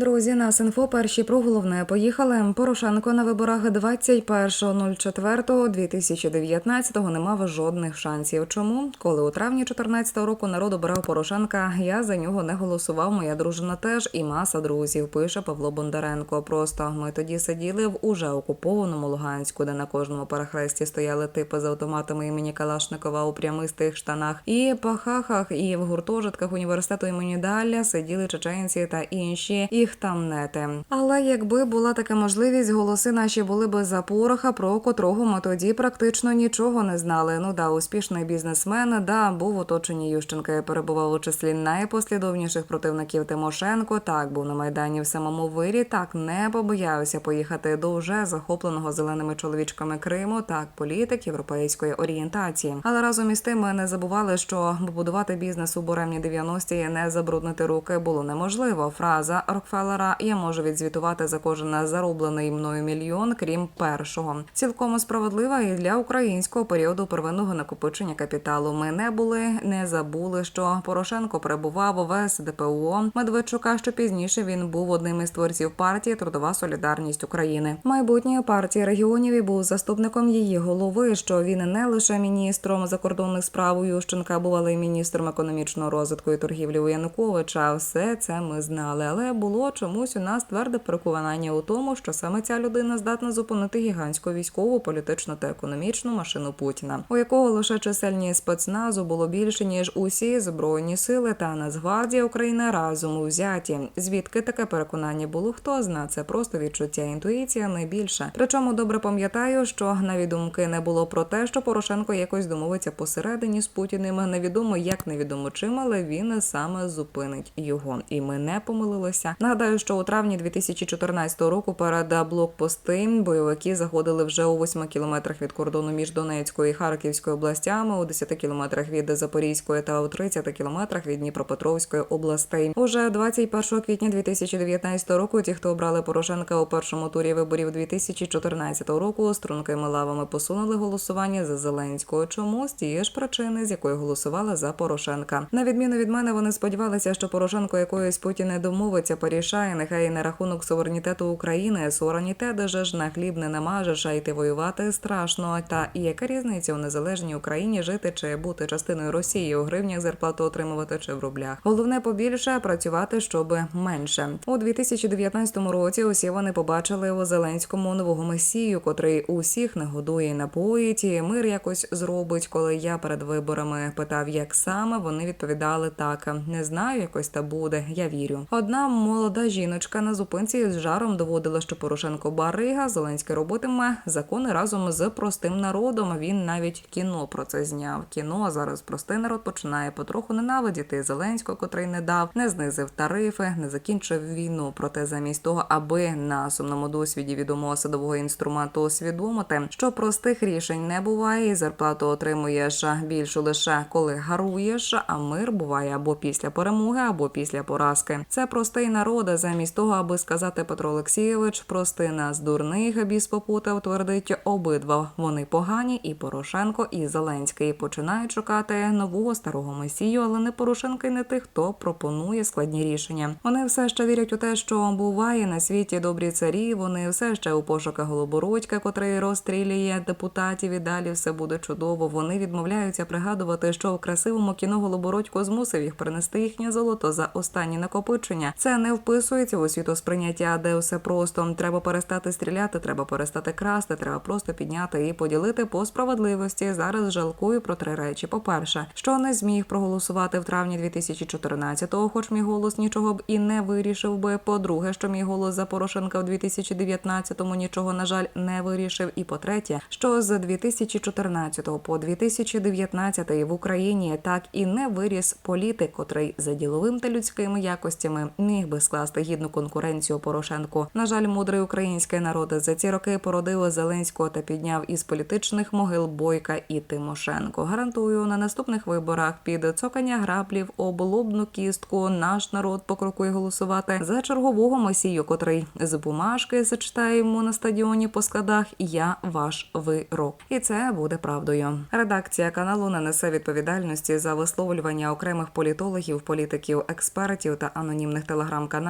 Друзі, нас інфо перші про головне поїхали. Порошенко на виборах 21.04.2019 не мав жодних шансів. Чому? Коли у травні 2014 року народ обирав Порошенка, я за нього не голосував. Моя дружина теж і маса друзів. Пише Павло Бондаренко. Просто ми тоді сиділи в уже окупованому Луганську, де на кожному перехресті стояли типи з автоматами імені Калашникова у прямистих штанах, і пахахах, і в гуртожитках університету імені Даля сиділи чеченці та інші їх там нети. Але якби була така можливість, голоси наші були би за пороха, про котрого ми тоді практично нічого не знали. Ну да, успішний бізнесмен, да, був оточені Ющенка перебував у числі найпослідовніших противників Тимошенко. Так був на майдані в самому вирі. Так не побоявся поїхати до вже захопленого зеленими чоловічками Криму. Так, політик європейської орієнтації. Але разом із тим ми не забували, що побудувати бізнес у буремні 90-ті і не забруднити руки було неможливо. Фраза Рокфеллера я можу відзвітувати за кожен зароблений мною мільйон, крім першого. Цілком справедлива і для українського періоду первинного накопичення капіталу. Ми не були, не забули, що Порошенко перебував у ВСДПО Медведчука. Що пізніше він був одним із творців партії Трудова Солідарність України. Майбутньої партії регіонів і був заступником її голови. Що він не лише міністром закордонних справ у Ющенка, був але й міністром економічного розвитку і торгівлі у Януковича. Все це ми знали, але було чомусь у нас тверде переконання у тому, що саме ця людина здатна зупинити гігантську військову, політичну та економічну машину Путіна, у якого лише чисельні спецназу було більше ніж усі збройні сили та Нацгвардія України разом узяті. Звідки таке переконання було? Хто зна? Це просто відчуття інтуїція, не більше. Причому добре пам'ятаю, що навіть думки не було про те, що Порошенко якось домовиться посередині з Путіним. Невідомо як невідомо чим, але він саме зупинить його. І ми не помилилися. Нагадаю, що у травні 2014 року перед блокпости бойовики заходили вже у 8 кілометрах від кордону між Донецькою і Харківською областями, у 10 кілометрах від Запорізької та у 30 кілометрах від Дніпропетровської областей. Уже 21 квітня 2019 року. Ті, хто обрали Порошенка у першому турі виборів 2014 року, стрункими лавами посунули голосування за Зеленського. Чому з тієї ж причини, з якої голосували за Порошенка? На відміну від мене, вони сподівалися, що Порошенко якоїсь Путін не домовиться, порішає, нехай і на рахунок суверенітету України. Суверенітет же ж на хліб не намажеш, а йти воювати страшно. Та і яка різниця у незалежній Україні жити чи бути частиною Росії у гривнях зарплату отримувати чи в рублях? Головне побільше працювати, щоб менше у 2019 році. Усі вони побачили у Зеленському нового месію, котрий усіх нагодує і напоїть, і мир якось зробить. Коли я перед виборами питав, як саме вони відповідали так: не знаю, якось та буде. Я вірю. Одна молода жіночка на зупинці з жаром доводила, що Порошенко барига, Зеленський робитиме закони разом з простим народом. Він навіть кіно про це зняв. Кіно зараз простий народ починає потроху ненавидіти Зеленського, котрий не дав, не знизив тарифи, не закінчив війну. Проте замість того, аби на сумному досвіді відомого садового інструменту усвідомити, що простих рішень не буває, і зарплату отримуєш більшу лише коли гаруєш. А мир буває або після перемоги, або після поразки. Це простий народ. Замість того, аби сказати Петро Олексійович, прости нас дурних біс попутав, твердить обидва. Вони погані, і Порошенко, і Зеленський починають шукати нового старого месію, але не Порошенка і не тих, хто пропонує складні рішення. Вони все ще вірять у те, що буває на світі добрі царі. Вони все ще у пошуках Голобородька, котрий розстрілює депутатів. І далі все буде чудово. Вони відмовляються пригадувати, що у красивому кіно Голобородько змусив їх принести їхнє золото за останні накопичення. Це не вписується у світосприйняття, де все просто треба перестати стріляти, треба перестати красти, треба просто підняти і поділити по справедливості. Зараз жалкую про три речі. По перше, що не зміг проголосувати в травні 2014-го, хоч мій голос нічого б і не вирішив би. По-друге, що мій голос за Порошенка в 2019-му нічого на жаль не вирішив. І по-третє, що з 2014 по 2019 в Україні так і не виріс політик, котрий за діловим та людськими якостями міг би скласти гідну конкуренцію Порошенку. На жаль, мудрий український народ за ці роки породив Зеленського та підняв із політичних могил Бойка і Тимошенко. Гарантую на наступних виборах під цокання граблів облобну кістку наш народ покрокує голосувати за чергового месію, котрий з бумажки зачитаємо на стадіоні по складах. Я ваш вирок, і це буде правдою. Редакція каналу не несе відповідальності за висловлювання окремих політологів, політиків, експертів та анонімних телеграм-каналів